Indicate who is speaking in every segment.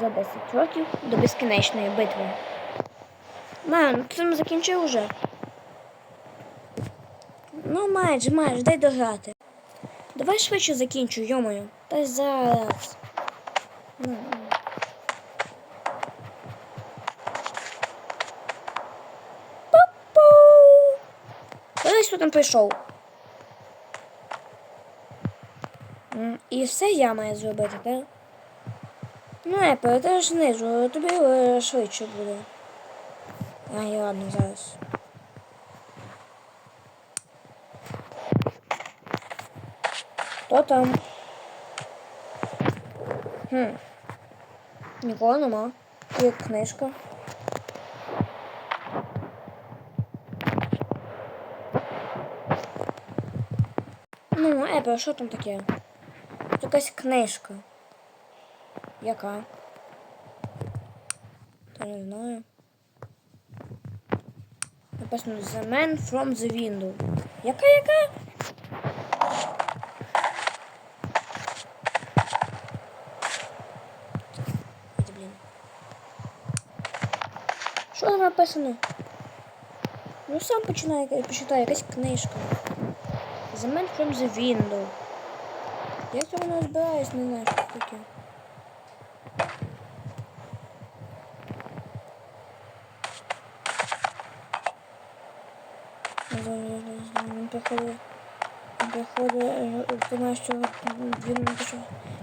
Speaker 1: за 10 років до безкінечної битви. Ти не закінчив уже? Ну, майже, майже, дай дограти. Давай швидше закінчу, йомою. Та зараз. Ну. Ось хто там прийшов. І все я маю зробити, так? Не, перейдеш знизу, тобі е, швидше буде. Ай, ладно, зараз. Хто там? Хм. Нікого нема. Є книжка. Ну, Епе, що там таке? Якась книжка. Яка? Та не знаю. Написано The Man from the Window. Яка яка? Що там написано? Ну сам починай, почитай, якась книжка. The Man from the Window. Я цього не розбираюсь, не знаю, що таке. Він приходить. Ти знаєш, що він пішов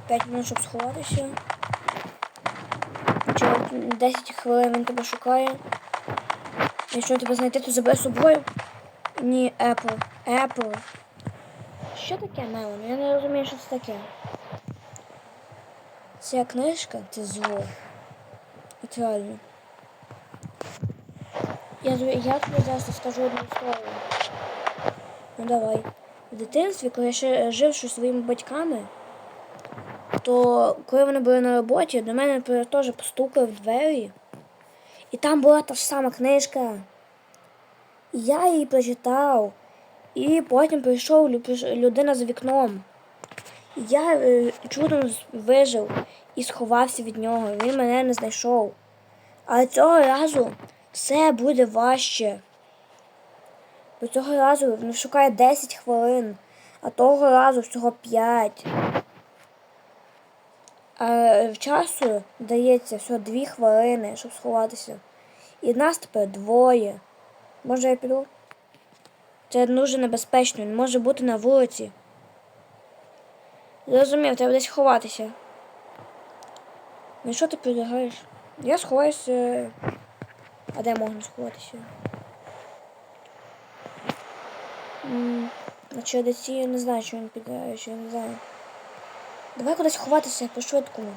Speaker 1: 5 минут, щоб сховатися. Через 10 хвилин він тебе шукає. Якщо тебе знайти, то забери собою. Ні, Apple. Apple. Що таке Мелон? Я не розумію, що це таке. Ця книжка це зло. От. Я, я тобі зараз скажу одну історію. Ну давай. В дитинстві, коли я ще жив зі своїми батьками, то коли вони були на роботі, до мене теж постукали в двері. І там була та ж сама книжка. Я її прочитав. І потім прийшов людина за вікном. І Я е, чудом вижив і сховався від нього. Він мене не знайшов. Але цього разу все буде важче. Бо цього разу він шукає 10 хвилин, а того разу всього 5. А часу дається всього 2 хвилини, щоб сховатися. І нас тепер двоє. Може я піду? Це дуже небезпечно, він може бути на вулиці. Зрозумів, треба десь ховатися. Ну що ти предлагаєш? Я сховаюся. А де можна сховатися? М, На чердаці я не знаю, що він піде, що я не знаю. Давай кудись ховатися по-швидкому.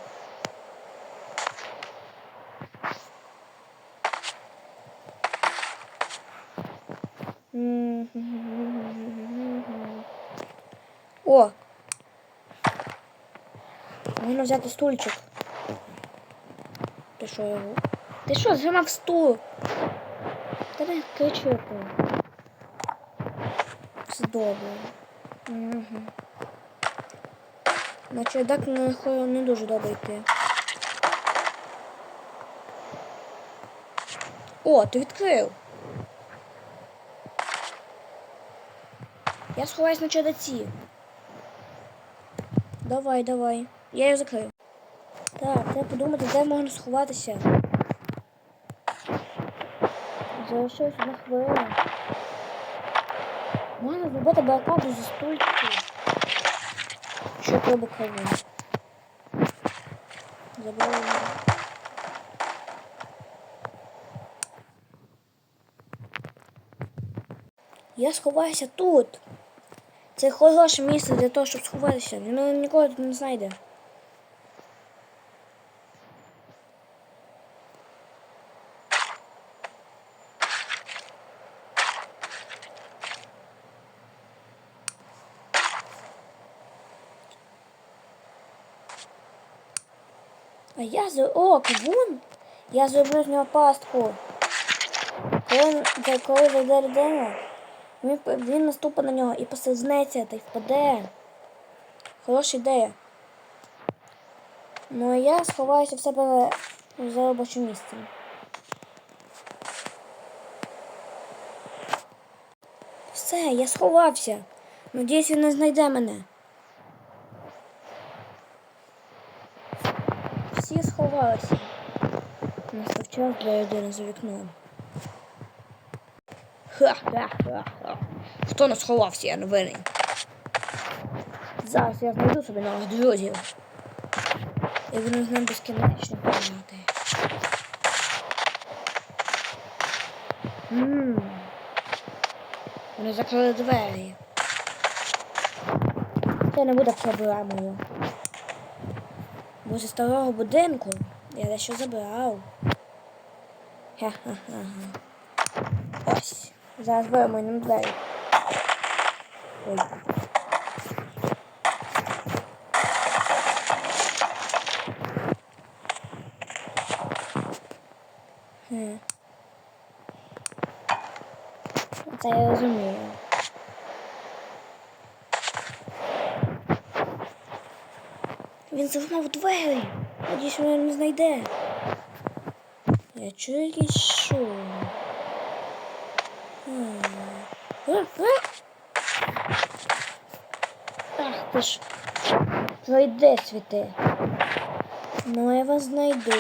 Speaker 1: М, О! Можна взяти стульчик. Ти що його? Ти що, зламав стул? Та не кричи. Все добре. Угу. На чердак не, не дуже добре йти. О, ти відкрив. Я сховаюсь на чердаці. Давай, давай. Я її закрив. Так, треба подумати, де можна сховатися. Залишилась одна хвилина. Зробити блокаду зі стульки. Що треба каву. Забрали. Я сховаюся тут. Це хороше місце для того, щоб сховатися. Він ніколи тут не знайде. А я з О, кавун! Я зроблю з нього пастку. Коли, коли зайде людина, він, він наступить на нього і послизнеться та й впаде. Хороша ідея. Ну а я сховаюся в себе за робочим місцем. Все, я сховався. Надіюсь, він не знайде мене. Сховалися. Настав час для людини за вікном. Ха-ха-ха-ха. Хто не сховався, я не. Зараз я знайду собі нових друзів. І буду з ним безкінечно. Ммм. Вони закрили двері. Це не буде проблемою. Бо зі старого будинку я дещо забрав. Ха-ха-ха. Ось. Зараз беремо. Хм. Це я розумію. Він загнав двері. Надіюсь, мене не знайде. Я чую якийсь шум. А, а! Ах ти ж. Пройде світи. Ну я вас знайду.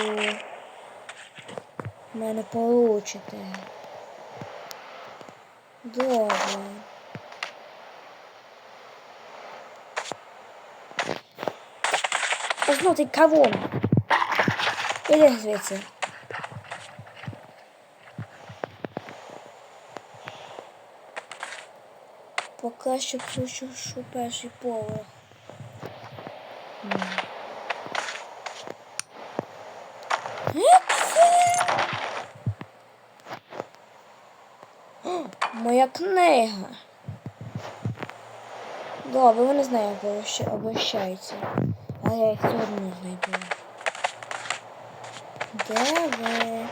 Speaker 1: Мене получите. Добре. Знов ти кавун. Іди звідси. Поки що включу перший поверх. Моя книга. Добре, вони з нею обращаються. Але я їх все одно знайду. Де ви?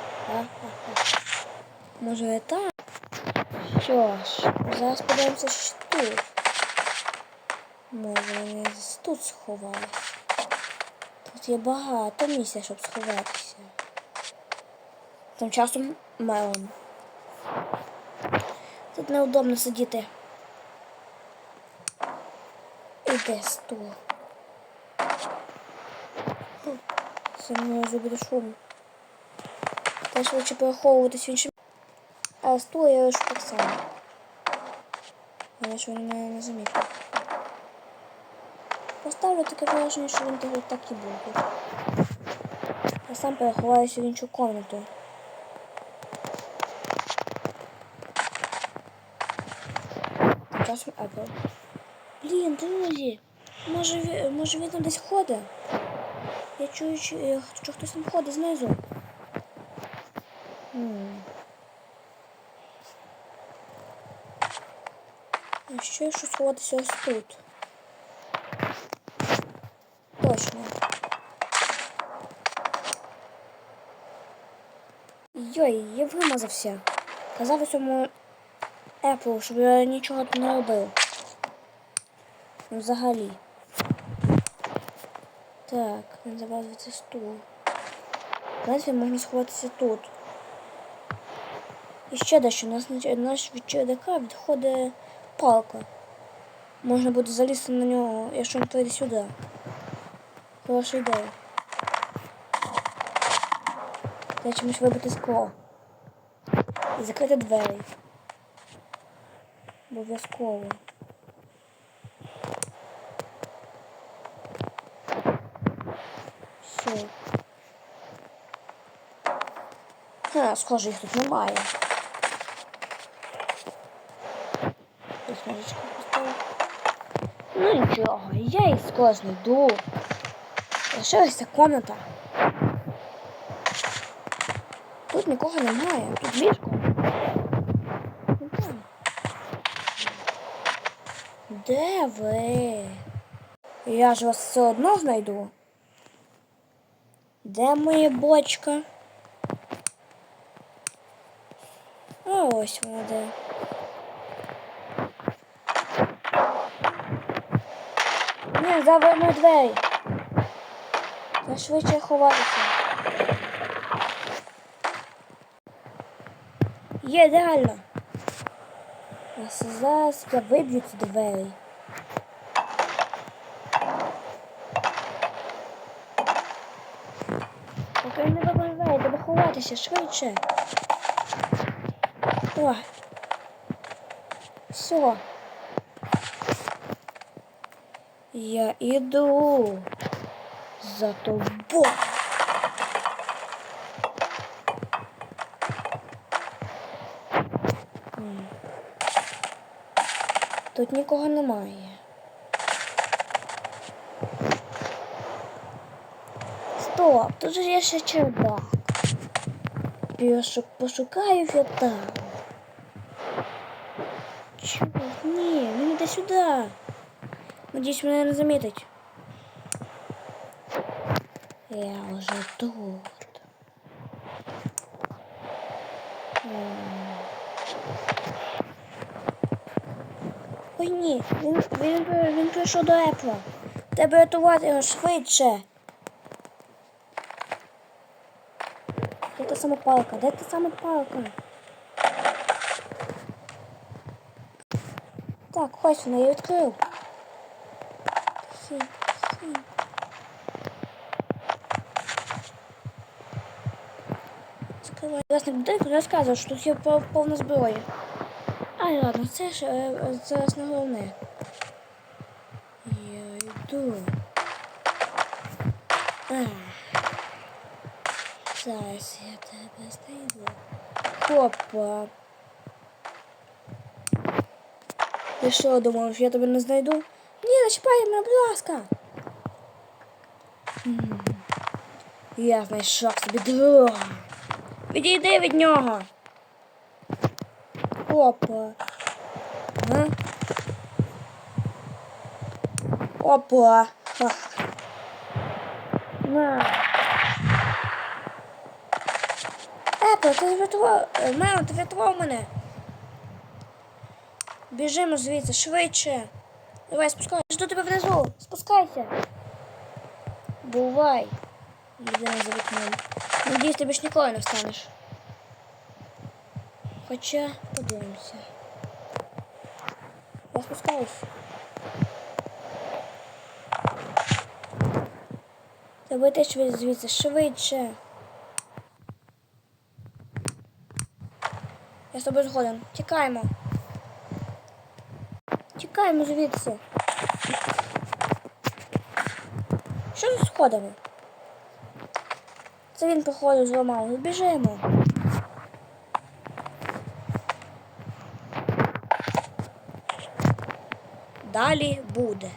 Speaker 1: Може так? Що ж, зараз подивимося, що тут. Може тут сховались. Тут є багато місця, щоб сховатися. Тим часом Мелон. Тут неудобно сидіти. Іде стул. Це може буде шум. Та швидше переховуватись в іншим. А стул я лишу так само. Але що він мене не замітив. Поставлю таке враження, що він тут так і був. тут. Я сам переховаюся в іншу комнату. Тим Часом Apple. Блін, друзі, може, ві- може він там десь ходить? Я чую, що, е, хтось там ходить знизу. А ще якщо сховатися ось тут. Точно. Йой, я вимазався. Казав цьому Apple, щоб я нічого не робив. Взагалі. Так, він забрав стул. Знаєте, можна сховатися тут. І ще дещо, у нас на наш від чердака відходить палка. Можна буде залізти на нього, якщо він прийде сюди. Хороша ідея. Треба чимось вибити скло. І закрити двері. Обов'язково. Все. Ха, схоже, їх тут немає. Ось ножички. Ну нічого, я їх скоро знайду. Лишилася комната. Тут нікого немає, тут ліжко. Де ви? Я ж вас все одно знайду. Де моя бочка? А ось вона де. Ні, заверну двері. Найшвидше ховатися. Є, ідеально. А зараз я виб'ю ці двері. Поки не вибиває, треба швидше. О. Все. Я іду за тобою. Тут нікого немає. Стоп, тут же є ще чердак. Пішок пошукаю я там. Чорт, ні, він іде сюди. Надіюсь, мене не замітить. Я вже тут. Ой ні, він, він, він прийшов до Епла. Треба рятувати його швидше. Де та сама палка? Де та сама палка? Так, ось вона, я відкрив. Хі, хі. Скривай. Власник будинку розказував, що тут є повна зброя. Ай, ладно, це ж е, е, зараз не головне. Я йду. Ах. Зараз я тебе знайду. Хопа. Ти що думав, що я тебе не знайду? Ні, не чіпай мене, будь ласка. М. Я знайшов собі друга. Відійди від нього. Опа. А? Опа. Ха. На. Епа, ти врятував. е, ти врятував мене. Біжимо звідси, швидше. Давай, спускайся. Жду тебе внизу. Спускайся. Бувай. Людина за вікном. Надіюсь, ти більш ніколи не встанеш. Хоча, подивимося. Я спускаюсь. Йти швидше звідси, швидше. Я з тобою згоден. Тікаємо. Тікаємо звідси. Що з сходами? Це він, походу, зламав. Біжимо. Далі буде.